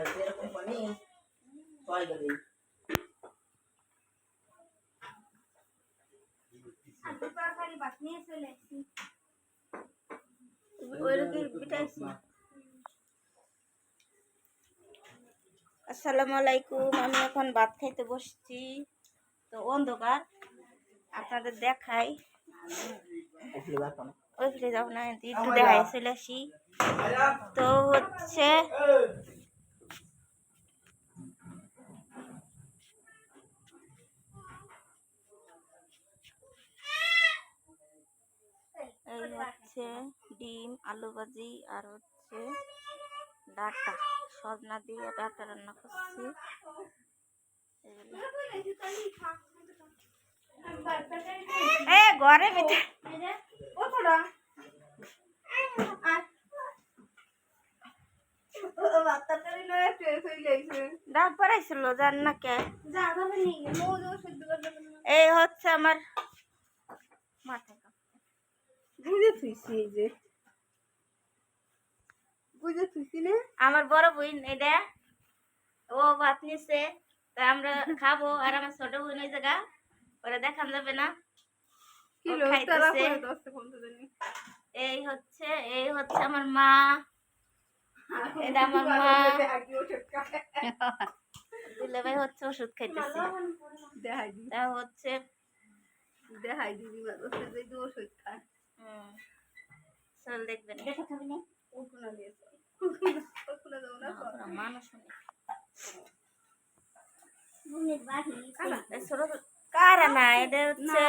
খাইছে এরকম পানি রকম পিঠাইছি আসসালামু আলাইকুম আমি এখন ভাত খাইতে বসছি। তো অন্ধকার আপনাদের দেখাই। ওই ফিরে যাব না একটু দেখাই চলে আসি। তো হচ্ছে এই হচ্ছে ডিম আলু ভাজি আর হচ্ছে ডাটা। সজনা দিয়ে ডাটা রান্না করছি। এ ঘরে ভিতরে ডাক পড়াইছিল জান না কে। এই হচ্ছে আমার কাপড়। বুঝে থুইছি এই যে। বুঝে থুইছি না? আমার বড় বোন এটা ও ভাত নিছে তা আমরা খাব। আর আমার ছোট বোন ওই জায়গা ওরা দেখান যাবে না। এই হচ্ছে এই হচ্ছে আমার মা। এটা আমার মা। দুলে ভাই হচ্ছে ওষুধ খাইতেছে। দেখাই দি তা হচ্ছে দেখাই মা ওষুধ দিয়ে ওষুধ খায় হুম, চল দেখবেন। ওখানে ওখানে না? মানুষ কারা? না? এটা হচ্ছে